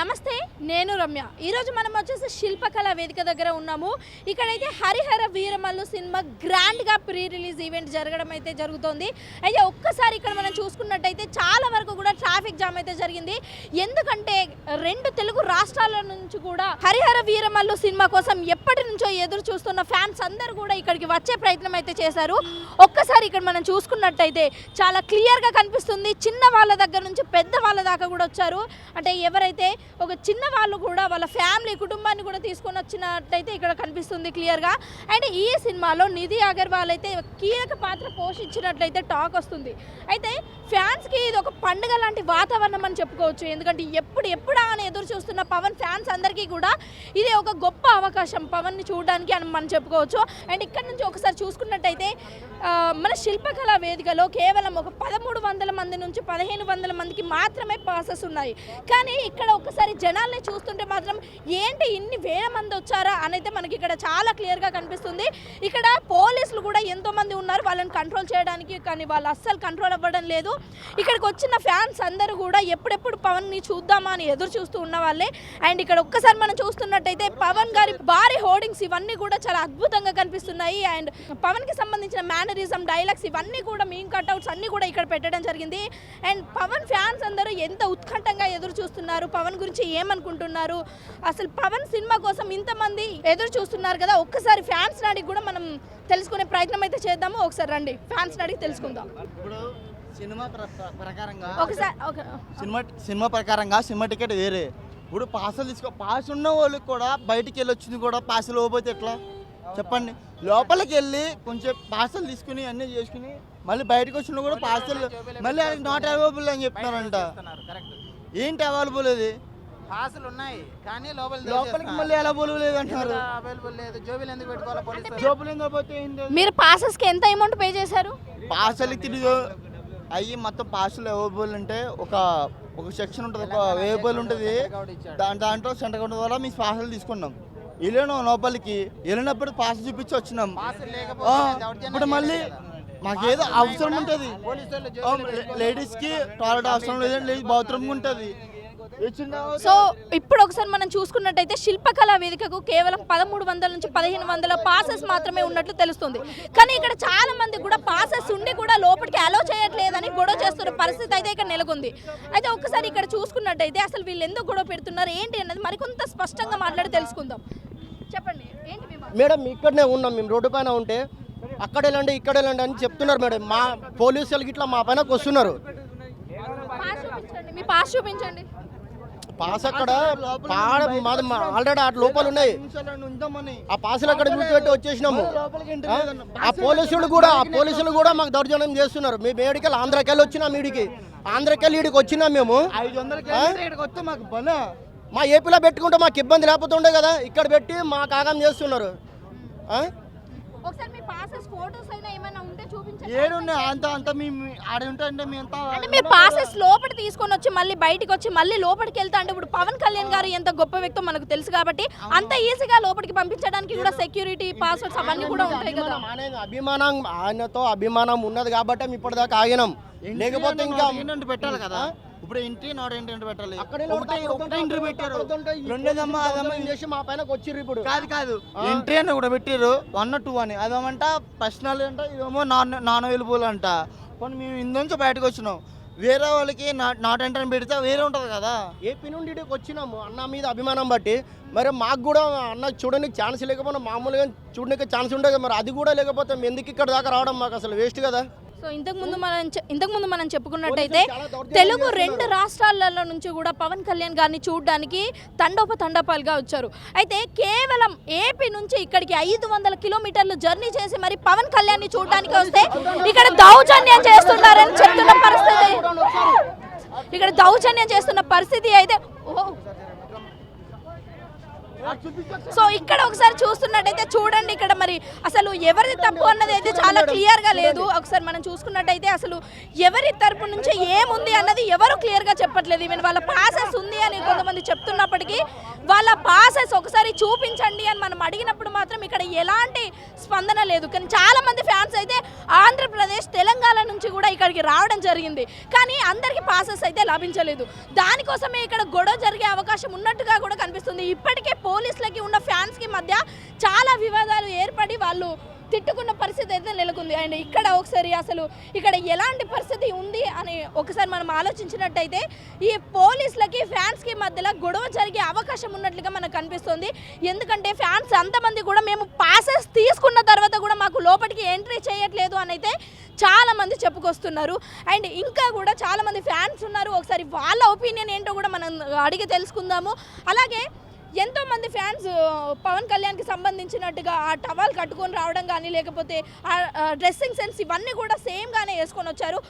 నమస్తే నేను రమ్య. ఈరోజు మనం వచ్చేసి శిల్పకళ వేదిక దగ్గర ఉన్నాము. ఇక్కడైతే హరిహర వీరమల్లు సినిమా గ్రాండ్గా ప్రీ రిలీజ్ ఈవెంట్ జరగడం అయితే జరుగుతోంది. అయితే ఒక్కసారి ఇక్కడ మనం చూసుకున్నట్టయితే చాలా వరకు కూడా ట్రాఫిక్ అయితే జరిగింది. ఎందుకంటే రెండు తెలుగు రాష్ట్రాల నుంచి కూడా హరిహర వీరమల్లు సినిమా కోసం ఎప్పటి నుంచో ఎదురు చూస్తున్న ఫ్యాన్స్ అందరూ కూడా ఇక్కడికి వచ్చే ప్రయత్నం అయితే చేశారు. ఒక్కసారి ఇక్కడ మనం చూసుకున్నట్టయితే చాలా క్లియర్గా కనిపిస్తుంది. చిన్న వాళ్ళ దగ్గర నుంచి పెద్ద వాళ్ళ దాకా కూడా వచ్చారు. అంటే ఎవరైతే ఒక చిన్న వాళ్ళు కూడా వాళ్ళ ఫ్యామిలీ కుటుంబాన్ని కూడా తీసుకొని వచ్చినట్టయితే ఇక్కడ కనిపిస్తుంది క్లియర్గా. అండ్ ఈ సినిమాలో నిధి అగర్వాల్ అయితే కీలక పాత్ర పోషించినట్లయితే టాక్ వస్తుంది. అయితే ఫ్యాన్స్కి ఇది ఒక పండుగ లాంటి వాతావరణం అని చెప్పుకోవచ్చు. ఎందుకంటే ఎప్పుడు ఎప్పుడా అని ఎదురు చూస్తున్న పవన్ ఫ్యాన్స్ అందరికీ కూడా ఇది ఒక గొప్ప అవకాశం పవన్ని చూడడానికి అని మనం చెప్పుకోవచ్చు. అండ్ ఇక్కడ నుంచి ఒకసారి చూసుకున్నట్టయితే మన శిల్పకళా వేదికలో కేవలం ఒక పదమూడు వందల మంది నుంచి పదిహేను వందల మందికి మాత్రమే పాసెస్ ఉన్నాయి. కానీ ఇక్కడ ఒకసారి జనాల్ని చూస్తుంటే మాత్రం ఏంటి ఇన్ని వేల మంది వచ్చారా అని అయితే మనకి ఇక్కడ చాలా క్లియర్గా కనిపిస్తుంది. ఇక్కడ పోలీసులు కూడా ఎంతో మంది ఉన్నారు. వాళ్ళని కంట్రోల్ చేయడానికి కానీ వాళ్ళు అస్సలు కంట్రోల్ అవ్వడం లేదు. ఇక్కడికి వచ్చిన ఫ్యాన్స్ అందరూ కూడా కూడా ఎప్పుడెప్పుడు పవన్ని చూద్దామా అని ఎదురు చూస్తూ ఉన్న వాళ్ళే. అండ్ ఇక్కడ ఒక్కసారి మనం చూస్తున్నట్టయితే పవన్ గారి భారీ హోర్డింగ్స్ ఇవన్నీ కూడా చాలా అద్భుతంగా కనిపిస్తున్నాయి. అండ్ పవన్కి సంబంధించిన మేనరిజం డైలాగ్స్ ఇవన్నీ కూడా మీన్ కట్అవుట్స్ అన్నీ కూడా ఇక్కడ పెట్టడం జరిగింది. అండ్ పవన్ ఫ్యాన్స్ అందరూ ఎంత ఉత్కంఠంగా ఎదురు చూస్తున్నారు పవన్ గురించి ఏమనుకుంటున్నారు? అసలు పవన్ సినిమా కోసం ఇంతమంది ఎదురు చూస్తున్నారు కదా ఒక్కసారి ఫ్యాన్స్ అడిగి కూడా మనం తెలుసుకునే ప్రయత్నం అయితే చేద్దాము. ఒకసారి రండి ఫ్యాన్స్ అడిగి తెలుసుకుందాం. ఇప్పుడు సినిమా ప్ర- ప్ర- ప్రకారంగా. ఒకసారి ఒక సినిమా సినిమా ప్రకారంగా సినిమా టికెట్ వేరే. ఇప్పుడు పాసులు తీసుకో పాస్ ఉన్న వాళ్ళకి కూడా బయటికి వెళ్ళి వచ్చింది కూడా పాసులు ఇవ్వబోతే ఎట్లా? చెప్పండి. లోపలికి వెళ్ళి కొంచెం పార్సల్ తీసుకుని అన్నీ చేసుకుని మళ్ళీ బయటకు వచ్చిన కూడా పార్సల్ మళ్ళీ అది నాట్ అవైలబుల్ అని చెప్తున్నారంట ఏంటి అవైలబుల్ అది? పాసులు ఉన్నాయి కానీ లోపల లోపలికి మళ్ళీ అవైలబుల్ లేదు అంటున్నారు. అవైలబుల్ లేదు? జోబీలు ఎందుకు పెట్టుకోవాలి జోబులు ఎందుకు పోతే? మీరు పాసెస్కి ఎంత అమౌంట్ పే చేశారు? పార్సల్ తిరిగి అయ్యి మొత్తం పార్సల్ అవైలబుల్ అంటే ఒక ఒక సెక్షన్ ఉంటుంది ఒక అవైలబుల్ ఉంటుంది. దాని దాంట్లో సెంటర్ కౌంటర్ వల్ల మీ పార్సల్ తీసుకున్నాం. వెళ్ళాను లోపలికి వెళ్ళినప్పుడు పార్సల్ చూపించి వచ్చినాం. ఇప్పుడు మళ్ళీ మాకేదో అవసరం ఉంటుంది. పోలీసు వాళ్ళు జోబీలు లేడీస్కి టాయిలెట్ అవసరం లేదండి బాత్రూమ్ ఉంటుంది. సో ఇప్పుడు ఒకసారి మనం చూసుకున్నట్టయితే శిల్పకళా వేదికకు కేవలం పదమూడు వందల నుంచి పదిహేను వందల పాసెస్ మాత్రమే ఉన్నట్లు తెలుస్తుంది. కానీ ఇక్కడ చాలా మంది కూడా పాసెస్ ఉండి కూడా లోపలికి అలో చేయట్లేదని గొడవ చేస్తున్న పరిస్థితి అయితే ఇక్కడ నెలకొంది. అయితే ఒక్కసారి ఇక్కడ చూసుకున్నట్టయితే అసలు వీళ్ళు ఎందుకు గొడవ పెడుతున్నారు ఏంటి అన్నది మరికొంత స్పష్టంగా మాట్లాడి తెలుసుకుందాం. చెప్పండి? మేడం ఇక్కడనే ఉన్నాం మేము రోడ్డు పైన ఉంటే అక్కడ వెళ్ళండి ఇక్కడ వెళ్ళండి అని చెప్తున్నారు మేడం. మా పోలీసులు ఇట్లా మా పైనకి వస్తున్నారు మీ పాస్ చూపించండి. పాస్ అక్కడ పాడ ఆల్రెడీ ఆ లోపల ఉన్నాయి. ఆ పాసులు అక్కడ గుర్తుపెట్టి వచ్చేసినాము. ఆ? పోలీసులు కూడా ఆ పోలీసులు కూడా మాకు దౌర్జన్యం చేస్తున్నారు. మేము మేడికెళ్ళి ఆంధ్రాకెళ్ళి వచ్చినాం ఈడికి ఆంధ్రాకెళ్ళి ఈడికి వచ్చినాం మేము. మా ఏపీలో పెట్టుకుంటే మాకు ఇబ్బంది లేకపోతుండే కదా. ఇక్కడ పెట్టి మా కాగం చేస్తున్నారు. ఆ? ఒకసారి మీ పాసెస్ ఫోటోస్ ఏడున్నాయి అంత అంత మీ ఆడ ఉంటే అంటే మీరు పాసెస్ లోపల తీసుకొని వచ్చి మళ్ళీ బయటికి వచ్చి మళ్ళీ లోపలికి వెళ్తా అంటే ఇప్పుడు పవన్ కళ్యాణ్ గారు ఎంత గొప్ప వ్యక్తో మనకు తెలుసు కాబట్టి అంత ఈజీగా లోపలికి పంపించడానికి కూడా సెక్యూరిటీ పాస్వర్డ్స్ అవన్నీ కూడా ఉంటాయి కదా. అభిమానం ఆయన- అభిమానం ఆయనతో అభిమానం ఉన్నది కాబట్టి ఇప్పటిదాకా ఆగినాం. లేకపోతే ఇంకా పెట్టాలి కదా. ఇప్పుడు ఎంట్రీ నాట్ ఎంట్రీ అంటే పెట్టాలి. అక్కడే ఒకటే ఎంట్రీ పెట్టారు. రెండోదమ్మా అదమ్మా చేసి మా పైన వచ్చిర్రు ఇప్పుడు. కాదు కాదు. ఎంట్రీ అని కూడా పెట్టారు వన్ టూ అని. అదేమంట పర్సనల్ అంట ఇదేమో నాన్ నాన్ అవైలబుల్ అంట. కొన్ని మేము ఇందులోంచి బయటకు వచ్చినాం. వేరే వాళ్ళకి నాట్ నాట్ ఎంట్రీ అని పెడితే వేరే ఉంటుంది కదా. ఏపీ నుండి ఇక్కడికి వచ్చినాము. అన్న మీద అభిమానం బట్టి. మరి మాకు కూడా అన్న చూడడానికి ఛాన్స్ లేకపోతే మామూలుగా చూడడానికి ఛాన్స్ ఉండదు కదా. మరి అది కూడా లేకపోతే మేము ఎందుకు ఇక్కడ దాకా రావడం మాకు అసలు వేస్ట్ కదా. సో ఇంతకు ముందు మనం చె- ఇంతకు ముందు మనం చెప్పుకున్నట్టయితే తెలుగు. రెండు రాష్ట్రాలలో నుంచి కూడా పవన్ కళ్యాణ్ గారిని చూడడానికి తండోప తండపాలుగా వచ్చారు అయితే కేవలం ఏపీ నుంచి ఇక్కడికి ఐదు వందల కిలోమీటర్లు జర్నీ చేసి మరి పవన్ కళ్యాణ్ని చూడడానికి వస్తే ఇక్కడ దౌర్జన్యం చేస్తున్నారని చెప్తున్న పరిస్థితి ఇక్కడ దౌర్జన్యం చేస్తున్న పరిస్థితి అయితే సో ఇక్కడ ఒకసారి చూస్తున్నట్టయితే చూడండి ఇక్కడ మరి అసలు ఎవరి తప్పు అన్నది అయితే చాలా క్లియర్గా లేదు. ఒకసారి మనం చూసుకున్నట్టయితే అసలు ఎవరి తరపు నుంచి ఏముంది అన్నది ఎవరు క్లియర్గా చెప్పట్లేదు. ఈవెన్ వాళ్ళ పాసెస్ ఉంది అని కొంతమంది చెప్తున్నప్పటికీ వాళ్ళ పాసెస్ ఒకసారి చూపించండి అని మనం అడిగినప్పుడు మాత్రం ఇక్కడ ఎలాంటి స్పందన లేదు. కానీ చాలా మంది ఫ్యాన్స్ అయితే ఆంధ్రప్రదేశ్ తెలంగాణ నుంచి కూడా ఇక్కడికి రావడం జరిగింది. కానీ అందరికీ పాసెస్ అయితే లభించలేదు. దానికోసమే ఇక్కడ గొడవ జరిగే అవకాశం ఉన్నట్టుగా కూడా కనిపిస్తుంది. ఇప్పటికే పోలీసులకి ఉన్న ఫ్యాన్స్కి మధ్య చాలా వివాదాలు ఏర్పడి వాళ్ళు తిట్టుకున్న పరిస్థితి అయితే నెలకొంది. అండ్ ఇక్కడ ఒకసారి అసలు ఇక్కడ ఎలాంటి పరిస్థితి ఉంది అని ఒకసారి మనం ఆలోచించినట్టయితే ఈ పోలీసులకి ఫ్యాన్స్కి మధ్యలో గొడవ జరిగే అవకాశం ఉన్నట్లుగా మనకు కనిపిస్తుంది. ఎందుకంటే ఫ్యాన్స్ అంతమంది కూడా మేము పాసెస్ తీసుకున్న తర్వాత కూడా మాకు లోపలికి ఎంట్రీ చేయట్లేదు అని అయితే చాలామంది చెప్పుకొస్తున్నారు. అండ్ ఇంకా కూడా చాలామంది ఫ్యాన్స్ ఉన్నారు. ఒకసారి వాళ్ళ ఒపీనియన్ ఏంటో కూడా మనం అడిగి తెలుసుకుందాము. అలాగే ఎంతో మంది ఫ్యాన్స్ పవన్ కళ్యాణ్కి సంబంధించినట్టుగా ఆ టవాల్ కట్టుకొని రావడం కానీ లేకపోతే ఆ డ్రెస్సింగ్ సెన్స్ ఇవన్నీ కూడా సేమ్గానే వేసుకొని వచ్చారు.